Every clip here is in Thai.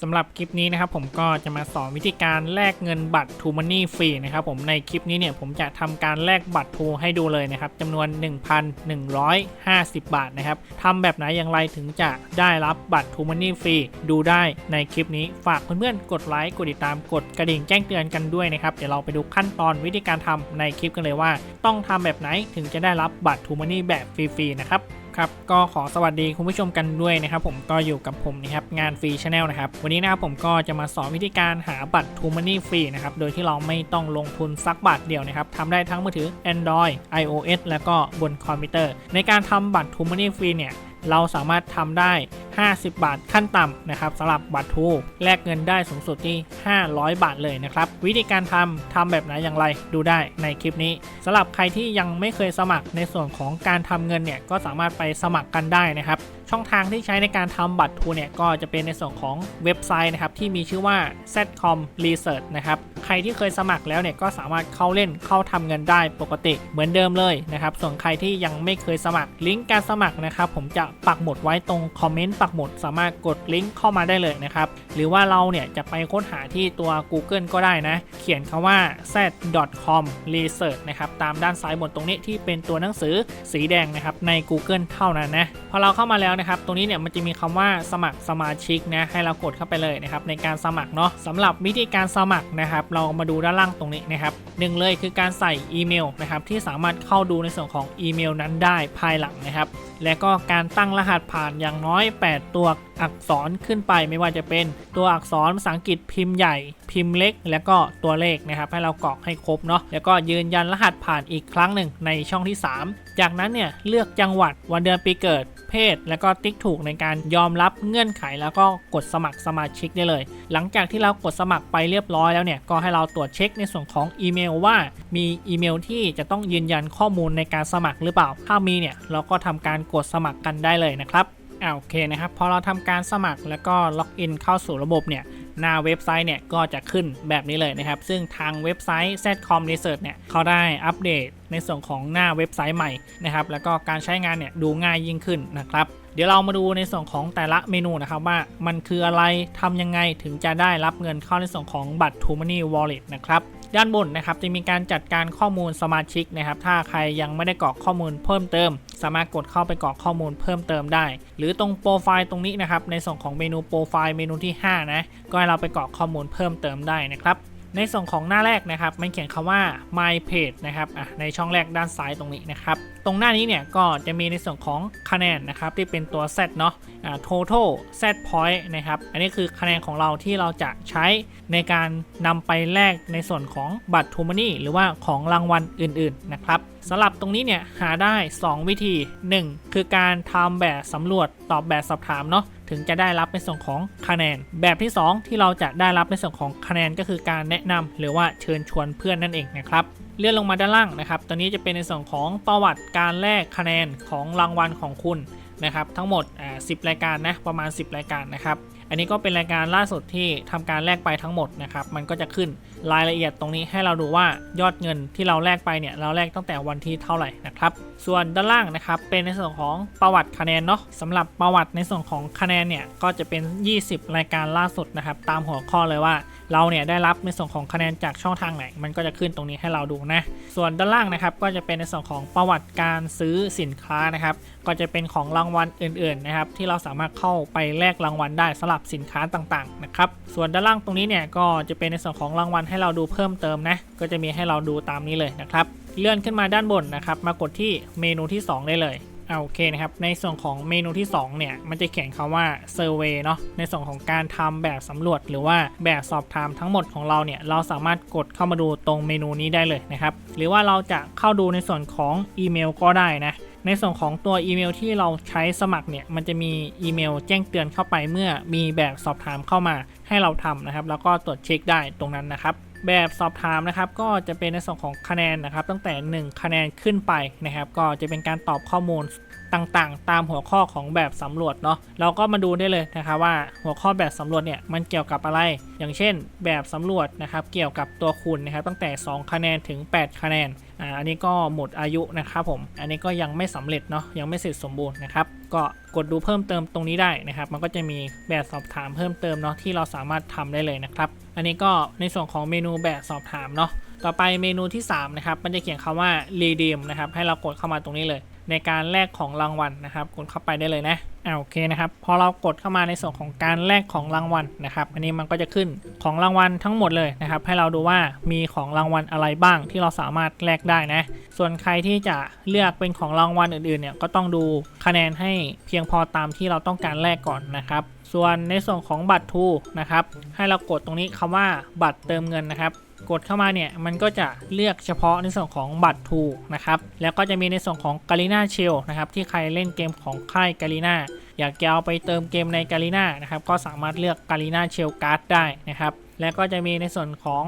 สำหรับคลิปนี้นะครับผมก็จะมาสอนวิธีการแลกเงินบัตร t ูมันนี่ฟรีนะครับผมในคลิปนี้เนี่ยผมจะทำการแลกบัตรทูให้ดูเลยนะครับจำนวน 1,150 บาทนะครับทำแบบไหนอย่างไรถึงจะได้รับบัตร t ูมันนี่ฟรีดูได้ในคลิปนี้ฝากเพื่อนๆกดไลค์กดติดตามกดกระดิ่งแจ้งเตือนกันด้วยนะครับเดี๋ยวเราไปดูขั้นตอนวิธีการทำในคลิปกันเลยว่า ต้องทำแบบไหนถึงจะได้รับบัตร t ูมันนี่แบบฟรีๆนะครับ ครับก็ขอสวัสดีคุณผู้ชมกันด้วยนะครับผมก็อยู่กับผมนะครับงานฟรีชาแนลนะครับวันนี้นะครับผมก็จะมาสอนวิธีการหาบัตรทูมันนี่ฟรีนะครับโดยที่เราไม่ต้องลงทุนซักบาทเดียวนะครับทำได้ทั้งมือถือ Android iOS แล้วก็บนคอมพิวเตอร์ ในการทำบัตรทูมันนี่ฟรีเนี่ย เราสามารถทำได้ 50 บาทขั้นต่ำนะครับสำหรับบัตรทูแลกเงินได้สูงสุดที่ 500 บาทเลยนะครับวิธีการทำทำแบบไหนอย่างไรดูได้ในคลิปนี้สำหรับใครที่ยังไม่เคยสมัครในส่วนของการทำเงินเนี่ยก็สามารถไปสมัครกันได้นะครับ ช่องทางที่ใช้ในการทำบัตรทูเนี่ยก็จะเป็นในส่วนของเว็บไซต์นะครับที่มีชื่อว่า zcom research นะครับใครที่เคยสมัครแล้วเนี่ยก็สามารถเข้าเล่นเข้าทำเงินได้ปกติเหมือนเดิมเลยนะครับส่วนใครที่ยังไม่เคยสมัครลิงก์การสมัครนะครับผมจะปักหมุดไว้ตรงคอมเมนต์ปักหมุดสามารถกดลิงก์เข้ามาได้เลยนะครับหรือว่าเราเนี่ยจะไปค้นหาที่ตัว Google ก็ได้นะเขียนคำว่า z.com research นะครับตามด้านซ้ายบนตรงนี้ที่เป็นตัวหนังสือสีแดงนะครับใน Google เท่านั้นนะพอเราเข้ามาแล้วนะครับ ตรงนี้เนี่ยมันจะมีคำว่าสมัครสมาชิกนะให้เรากดเข้าไปเลยนะครับในการสมัครเนาะสำหรับวิธีการสมัครนะครับ เรามาดูด้านล่างตรงนี้นะครับหนึ่งเลยคือการใส่อีเมลนะครับที่สามารถเข้าดูในส่วนของอีเมลนั้นได้ภายหลังนะครับ และก็การตั้งรหัสผ่านอย่างน้อย 8 ตัว อักษรขึ้นไปไม่ว่าจะเป็นตัวอักษรภาษาอังกฤษพิมพ์ใหญ่ พิมพ์เล็ก และก็ตัวเลขนะครับ ให้เรากรอกให้ครบเนาะแล้วก็ยืนยันรหัสผ่านอีกครั้งหนึ่งในช่องที่ 3 จากนั้นเนี่ยเลือกจังหวัดวันเดือนปีเกิดเพศ แล้วก็ติ๊กถูกในการยอมรับเงื่อนไขแล้วก็กดสมัครสมาชิกได้เลย หลังจากที่เรากดสมัครไปเรียบร้อยแล้วเนี่ยก็ให้เราตรวจเช็คในส่วนของอีเมลว่ามีอีเมลที่จะต้องยืนยันข้อมูลในการสมัครหรือเปล่า ถ้ามีเนี่ยเราก็ทำการกดสมัครกันได้เลยนะครับ อ่าโอเคนะครับพอเราทำการสมัครแล้วก็ล็อกอินเข้าสู่ระบบเนี่ยหน้าเว็บไซต์เนี่ยก็จะขึ้นแบบนี้เลยนะครับ ซึ่งทางเว็บไซต์ zcom research เนี่ยเขาได้อัปเดตในส่วนของหน้าเว็บไซต์ใหม่นะครับ แล้วก็การใช้งานเนี่ยดูง่ายยิ่งขึ้นนะครับ เดี๋ยวเรามาดูในส่วนของแต่ละเมนูนะครับว่ามันคืออะไรทำยังไงถึงจะได้รับเงินเข้าในส่วนของบัตร t ูมันนี่ Wallet นะครับ ด้านบนนะครับจะมีการจัดการข้อมูลสมาชิกนะครับถ้าใครยังไม่ได้กรอกข้อมูลเพิ่มเติม สามารถกดเข้าไปกรอกข้อมูลเพิ่มเติมได้ หรือตรงโปรไฟล์ตรงนี้นะครับในส่วนของเมนูโปรไฟล์เมนูที่5นะก็ให้เราไปกรอกข้อมูลเพิ่มเติมได้นะครับในส่วนของหน้าแรกนะครับมันเขียนคำว่า my page นะครับอะในช่องแรกด้านซ้ายตรงนี้นะครับ ตรงหน้านี้เนี่ยก็จะมีในส่วนของคะแนนนะครับที่เป็นตัว set เนาะอ่า total set point นะครับ อันนี้คือคะแนนของเราที่เราจะใช้ในการนำไปแลกในส่วนของบัตร t ูมันนี่หรือว่าของรางวัลอื่นๆนะครับสำหรับตรงนี้เนี่ยหาได้ 2 วิธี 1 คือการทำแบบสำรวจตอบแบบสอบถามเนาะถึงจะได้รับในส่วนของคะแนน แบบที่ 2 ที่เราจะได้รับในส่วนของคะแนนก็คือการแนะนำหรือว่าเชิญชวนเพื่อนนั่นเองนะครับ เลื่อนลงมาด้านล่างนะครับตอนนี้จะเป็นในส่วนของประวัติการแลกคะแนนของรางวัลของคุณนะครับทั้งหมด10รายการนะประมาณ 10 รายการนะครับอันนี้ก็เป็นรายการล่าสุดที่ทำการแลกไปทั้งหมดนะครับมันก็จะขึ้นรายละเอียดตรงนี้ให้เราดูว่ายอดเงินที่เราแลกไปเนี่ยเราแลกตั้งแต่วันที่เท่าไหร่นะครับส่วนด้านล่างนะครับเป็นในส่วนของประวัติคะแนนเนาะสำหรับประวัติในส่วนของคะแนนเนี่ยก็จะเป็น 20 รายการล่าสุดนะครับตามหัวข้อเลยว่า เราเนี่ยได้รับในส่วนของคะแนนจากช่องทางไหน มันก็จะขึ้นตรงนี้ให้เราดูนะ ส่วนด้านล่างนะครับก็จะเป็นในส่วนของประวัติการซื้อสินค้านะครับ ก็จะเป็นของรางวัลอื่นๆนะครับที่เราสามารถเข้าไปแลกรางวัลได้สำหรับสินค้าต่างๆนะครับ ส่วนด้านล่างตรงนี้เนี่ยก็จะเป็นในส่วนของรางวัลให้เราดูเพิ่มเติมนะ ก็จะมีให้เราดูตามนี้เลยนะครับ เลื่อนขึ้นมาด้านบนนะครับ มากดที่เมนูที่ 2 ได้เลย เอาโอเคนะครับ ในส่วนของเมนูที่ 2 เนี่ย มันจะเขียนคำว่า survey เนาะในส่วนของการทำแบบสำรวจ หรือว่าแบบสอบถามทั้งหมดของเราเนี่ย เราสามารถกดเข้ามาดูตรงเมนูนี้ได้เลยนะครับ หรือว่าเราจะเข้าดูในส่วนของอีเมลก็ได้นะในส่วนของตัวอีเมลที่เราใช้สมัครเนี่ย มันจะมีอีเมลแจ้งเตือนเข้าไปเมื่อมีแบบสอบถามเข้ามาให้เราทำนะครับ แล้วก็ตรวจเช็คได้ตรงนั้นนะครับ แบบสอบถามนะครับ ก็จะเป็นในส่วนของคะแนนนะครับ ตั้งแต่ 1 คะแนนขึ้นไปนะครับ ก็จะเป็นการตอบข้อมูลต่างๆ ตามหัวข้อของแบบสำรวจเนาะเราก็มาดูได้เลยนะครับว่าหัวข้อแบบสำรวจเนี่ยมันเกี่ยวกับอะไร อย่างเช่น แบบสำรวจนะครับเกี่ยวกับตัวคุณนะครับตั้งแต่ 2 คะแนนถึง 8 คะแนนอ่าอันนี้ก็หมดอายุนะครับผม อันนี้ก็ยังไม่สำเร็จเนาะยังไม่เสร็จสมบูรณ์นะครับ ก็กดดูเพิ่มเติมตรงนี้ได้นะครับ มันก็จะมีแบบสอบถามเพิ่มเติมเนาะที่เราสามารถทำได้เลยนะครับ อันนี้ก็ในส่วนของเมนูแบบสอบถามเนาะต่อไปเมนูที่3นะครับมันจะเขียนคำว่า redeem นะครับให้เรากดเข้ามาตรงนี้เลย ในการแลกของรางวัลนะครับกดเข้าไปได้เลยนะ อ่าโอเคนะครับพอเรากดเข้ามาในส่วนของการแลกของรางวัลนะครับอันนี้มันก็จะขึ้นของรางวัลทั้งหมดเลยนะครับให้เราดูว่ามีของรางวัลอะไรบ้างที่เราสามารถแลกได้นะส่วนใครที่จะเลือกเป็นของรางวัลอื่นๆเนี่ยก็ต้องดูคะแนนให้เพียงพอตามที่เราต้องการแลกก่อนนะครับส่วนในส่วนของบัตรทูนะครับให้เรากดตรงนี้คำว่าบัตรเติมเงินนะครับกดเข้ามาเนี่ยมันก็จะเลือกเฉพาะในส่วนของบัตรทูนะครับแล้วก็จะมีในส่วนของกาลิน่าเชลนะครับที่ใครเล่นเกมของค่ายกาลิน่า อยากจะเอาไปเติมเกมในกาลิน่านะครับก็สามารถเลือกกาลิน่าเชลการ์ดได้นะครับแล้วก็จะมีในส่วนของ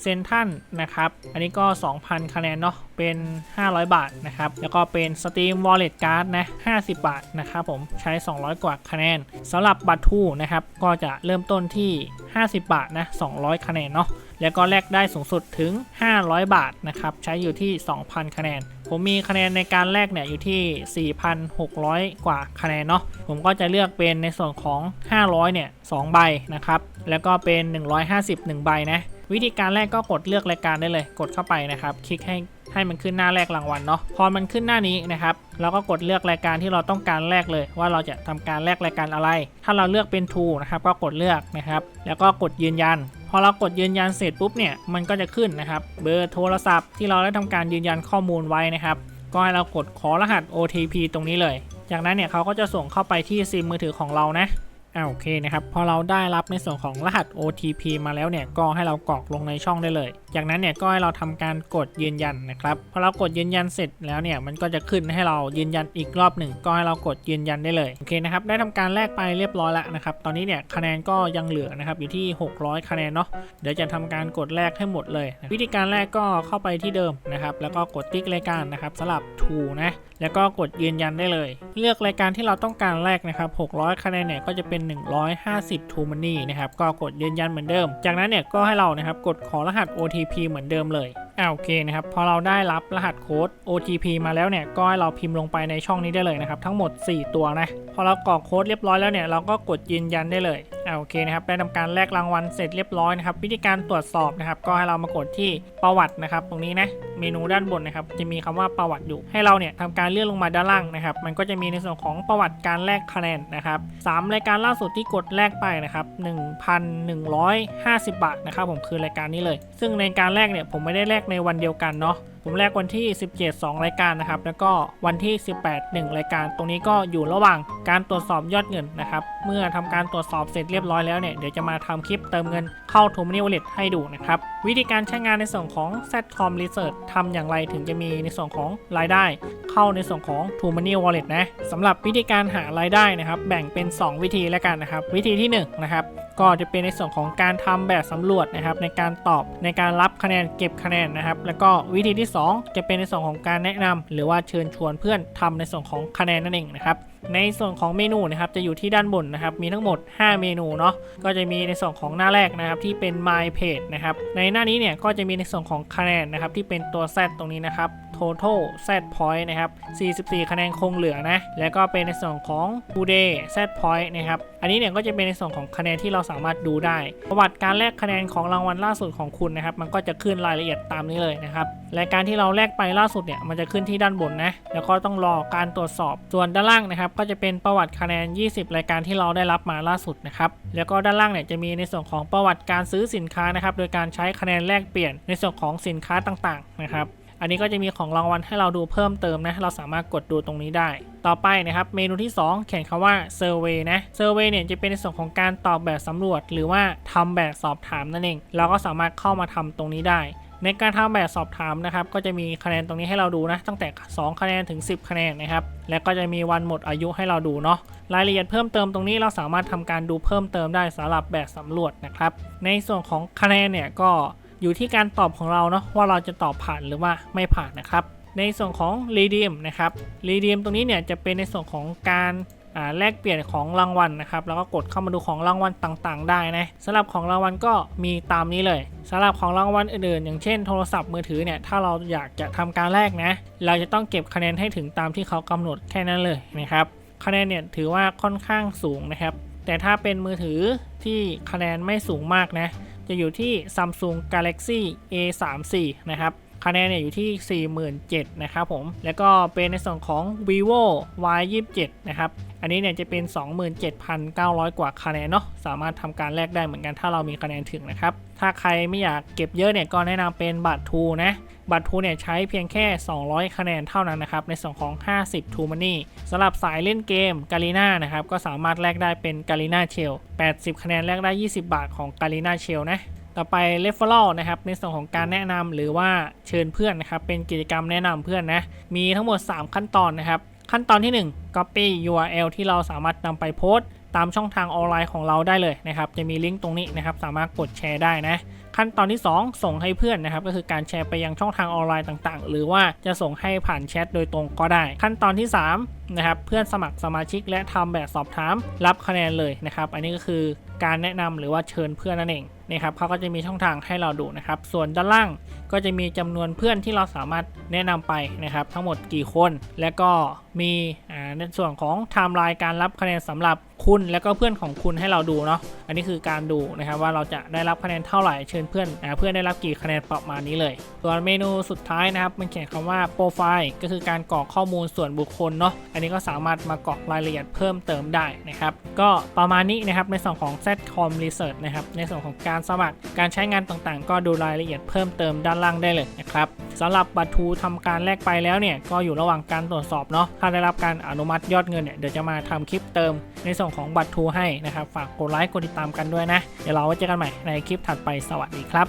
เซนทันนะครับ อันนี้ก็ 2,000 คะแนนเนาะ เป็น 500 บาทนะครับ แล้วก็เป็น Steam Wallet Card นะ 50 บาทนะครับผม ใช้ 200 กว่าคะแนนสำหรับบัตรทูนะครับ ก็จะเริ่มต้นที่ 50 บาทนะ 200 คะแนนเนาะ แล้วก็แลกได้สูงสุดถึง 500 บาทนะครับใช้อยู่ที่ 2,000 คะแนน ผมมีคะแนนในการแลกเนี่ยอยู่ที่ 4,600 กว่าคะแนนเนาะผมก็จะเลือกเป็นในส่วนของ 500 เนี่ย2ใบนะครับแล้วก็เป็น 150 1 ใบนะวิธีการแรกก็กดเลือกรายการได้เลย กดเข้าไปนะครับคลิกให้ให้มันขึ้นหน้าแรกรางวัลเนาะพอมันขึ้นหน้านี้นะครับเราก็กดเลือกรายการที่เราต้องการแลกเลย ว่าเราจะทำการแลกรายการอะไร ถ้าเราเลือกเป็น t ูนะครับก็กดเลือกนะครับ แล้วก็กดยืนยัน พอเรากดยืนยันเสร็จปุ๊บเนี่ยมันก็จะขึ้นนะครับเบอร์โทรศัพท์ที่เราได้ทำการยืนยันข้อมูลไว้นะครับก็ให้เรากดขอรหัส OTP ตรงนี้เลย จากนั้นเนี่ยเขาก็จะส่งเข้าไปที่ซิมมือถือของเรานะ อ่าโอเคนะครับพอเราได้รับในส่วนของรหัส OTP มาแล้วเนี่ยก็ให้เรากรอกลงในช่องได้เลย จากนั้นเนี่ยก็ให้เราทำการกดยืนยันนะครับพอเรากดยืนยันเสร็จแล้วเนี่ยมันก็จะขึ้นให้เรายืนยันอีกรอบหนึ่งก็ให้เรากดยืนยันได้เลยโอเคนะครับได้ทำการแลกไปเรียบร้อยแล้วนะครับตอนนี้เนี่ยคะแนนก็ยังเหลือนะครับอยู่ที่ 600 คะแนนเนาะเดี๋ยวจะทำการกดแลกให้หมดเลย วิธีการแรกก็เข้าไปที่เดิมนะครับแล้วก็กดติ๊กรายการนะครับสลับ to นะแล้วก็กดยืนยันได้เลย เลือกรายการที่เราต้องการแลกนะครับ600 คะแนนเนี่ยก็จะเป็น150 True Money นะครับก็กดยืนยันเหมือนเดิม จากนั้นเนี่ยก็ให้เรานะครับกดขอรหัส OTP เหมือนเดิมเลยอ่าโอเคนะครับ พอเราได้รับรหัสโค้ด OTP มาแล้วเนี่ยก็ให้เราพิมพ์ลงไปในช่องนี้ได้เลยนะครับ ทั้งหมด 4 ตัวนะ พอเรากรอกโค้ดเรียบร้อยแล้วเนี่ยเราก็กดยืนยันได้เลยอ่าโอเคนะครับได้ทำการแลกรางวัลเสร็จเรียบร้อยนะครับ วิธีการตรวจสอบนะครับ ก็ให้เรามากดที่ประวัตินะครับ ตรงนี้นะเมนูด้านบนนะครับ จะมีคำว่าประวัติอยู่ ให้เราเนี่ยทำการเลื่อนลงมาด้านล่างนะครับ มันก็จะมีในส่วนของประวัติการแลกคะแนนนะครับสามรายการล่าสุดที่กดแลกไปนะครับ1,150 บาทนะครับผมคือรายการนี้เลย ซึ่งในการแลกเนี่ยผมไม่ได้แลกในวันเดียวกันเนาะผมแลกวันที่ 17 2 รายการนะครับ แล้วก็วันที่ 18 1 รายการ ตรงนี้ก็อยู่ระหว่างการตรวจสอบยอดเงินนะครับ เมื่อทำการตรวจสอบเสร็จเรียบร้อยแล้วเนี่ย เดี๋ยวจะมาทำคลิปเติมเงินเข้า t o m o n y Wallet ให้ดูนะครับ วิธีการใช้งานในส่วนของ Setcom Research ทำอย่างไรถึงจะมีในส่วนของรายได้ เข้าในส่วนของ t o m o n y Wallet นะสำหรับวิธีการหารายได้นะครับ แบ่งเป็น 2 วิธีแล้วกันนะครับ วิธีที่1นะครับ ก็จะเป็นในส่วนของการทำแบบสำรวจนะครับในการตอบในการรับคะแนนเก็บคะแนนนะครับ แล้วก็วิธีที่ 2 จะเป็นในส่วนของการแนะนำหรือว่าเชิญชวนเพื่อนทำในส่วนของคะแนนนั่นเองนะครับในส่วนของเมนูนะครับจะอยู่ที่ด้านบนนะครับ มีทั้งหมด 5 เมนูเนาะก็จะมีในส่วนของหน้าแรกนะครับที่เป็น My Page นะครับในหน้านี้เนี่ยก็จะมีในส่วนของคะแนนนะครับที่เป็นตัว Z ตรงนี้นะครับ Total Z Point นะครับ 44 คะแนนคงเหลือนะ แล้วก็เป็นในส่วนของ Today Z Point นะครับ อันนี้เนี่ยก็จะเป็นในส่วนของคะแนนที่เราสามารถดูได้ ประวัติการแลกคะแนนของรางวัลล่าสุดของคุณนะครับ มันก็จะขึ้นรายละเอียดตามนี้เลยนะครับ รายการที่เราแลกไปล่าสุดเนี่ย มันจะขึ้นที่ด้านบนนะ แล้วก็ต้องรอการตรวจสอบ ส่วนด้านล่างนะครับ ก็จะเป็นประวัติคะแนน 20 รายการที่เราได้รับมาล่าสุดนะครับ แล้วก็ด้านล่างเนี่ยจะมีในส่วนของประวัติการซื้อสินค้านะครับ โดยการใช้คะแนนแลกเปลี่ยนในส่วนของสินค้าต่างๆนะครับ อันนี้ก็จะมีของรางวัลให้เราดูเพิ่มเติมนะ เราสามารถกดดูตรงนี้ได้ ต่อไปนะครับ เมนูที่ 2 เขียนคำว่า Survey นะ Survey เนี่ยจะเป็นในส่วนของการตอบแบบสำรวจ หรือว่าทำแบบสอบถามนั่นเอง เราก็สามารถเข้ามาทำตรงนี้ได้ในการทำแบบสอบถามนะครับ ก็จะมีคะแนนตรงนี้ให้เราดูนะ ตั้งแต่ 2 คะแนนถึง 10 คะแนนนะครับ แล้วก็จะมีวันหมดอายุให้เราดูเนาะ รายละเอียดเพิ่มเติมตรงนี้เราสามารถทำการดูเพิ่มเติมได้สำหรับแบบสำรวจนะครับ ในส่วนของคะแนนเนี่ยก็ อยู่ที่การตอบของเราเนาะว่าเราจะตอบผ่านหรือว่าไม่ผ่านนะครับ ในส่วนของ redeem นะครับ redeem ตรงนี้เนี่ยจะเป็นในส่วนของการแลกเปลี่ยนของรางวัลนะครับ แล้วก็กดเข้ามาดูของรางวัลต่างๆ ได้นะสำหรับของรางวัลก็มีตามนี้เลยสำหรับของรางวัลอื่นๆ อย่างเช่นโทรศัพท์มือถือเนี่ย ถ้าเราอยากจะทำการแลกนะ เราจะต้องเก็บคะแนนให้ถึงตามที่เขากำหนดแค่นั้นเลยนะครับ คะแนนเนี่ยถือว่าค่อนข้างสูงนะครับ แต่ถ้าเป็นมือถือที่คะแนนไม่สูงมากนะ จะอยู่ที่ Samsung Galaxy A34 นะครับ คะแนนเนี่ยอยู่ที่ 47,000นะครับผม แล้วก็เป็นในส่วนของ vivo Y27 นะครับ อันนี้เนี่ยจะเป็น 27,900 กว่าคะแนนเนาะ สามารถทำการแลกได้เหมือนกันถ้าเรามีคะแนนถึงนะครับ ถ้าใครไม่อยากเก็บเยอะเนี่ยก็แนะนำเป็นบัตรทูนะ บัตรทูเนี่ยใช้เพียงแค่ 200 คะแนนเท่านั้นนะครับ ในส่วนของ 50 ทูมันนี่สำหรับสายเล่นเกมกาลีนานะครับก็สามารถแลกได้เป็นกาลีนาเชล80 คะแนนแลกได้ 20 บาทของกาลีนาเชลนะ ต่อไป referral นะครับในส่วนของการแนะนำหรือว่าเชิญเพื่อนนะครับเป็นกิจกรรมแนะนำเพื่อนนะมีทั้งหมด 3 ขั้นตอนนะครับ ขั้นตอนที่ 1 copy URL ที่เราสามารถนำไปโพสต์ ตามช่องทางออนไลน์ของเราได้เลยนะครับจะมีลิงก์ตรงนี้นะครับสามารถกดแชร์ได้นะ ขั้นตอนที่ 2 ส่งให้เพื่อนนะครับก็คือการแชร์ไปยังช่องทางออนไลน์ต่างๆ หรือว่าจะส่งให้ผ่านแชทโดยตรงก็ได้ ขั้นตอนที่ 3 นะครับ เพื่อนสมัครสมาชิกและทำแบบสอบถาม รับคะแนนเลยนะครับ อันนี้ก็คือการแนะนำหรือว่าเชิญเพื่อนนั่นเองนะครับเขาก็จะมีช่องทางให้เราดูนะครับ ส่วนด้านล่างก็จะมีจำนวนเพื่อนที่เราสามารถแนะนำไปนะครับ ทั้งหมดกี่คน และก็มีในส่วนของไทม์ไลน์การรับคะแนนสำหรับ คุณและก็เพื่อนของคุณให้เราดูเนาะ อันนี้คือการดูนะครับว่าเราจะได้รับคะแนนเท่าไหร่เชิญเพื่อนอ่าเพื่อนได้รับกี่คะแนนประมาณนี้เลยส่วนเมนูสุดท้ายนะครับมันเขียนคำว่าโปรไฟล์ก็คือการกรอกข้อมูลส่วนบุคคลเนาะอันนี้ก็สามารถมากรอกรายละเอียดเพิ่มเติมได้นะครับก็ประมาณนี้นะครับในส่วนของ Zcom Research นะครับในส่วนของการสมัครการใช้งานต่างๆ ก็ดูรายละเอียดเพิ่มเติมด้านล่างได้เลยนะครับสำหรับบัตรทูทำการแลกไปแล้วเนี่ยก็อยู่ระหว่างการตรวจสอบเนาะถ้าได้รับการอนุมัติยอดเงินเนี่ยเดี๋ยวจะมาทำคลิปเติม ในส่วนของบัตรทูให้นะครับ ฝากกดไลค์กดติดตามกันด้วยนะ เดี๋ยวเราไว้เจอกันใหม่ในคลิปถัดไปสวัสดีครับ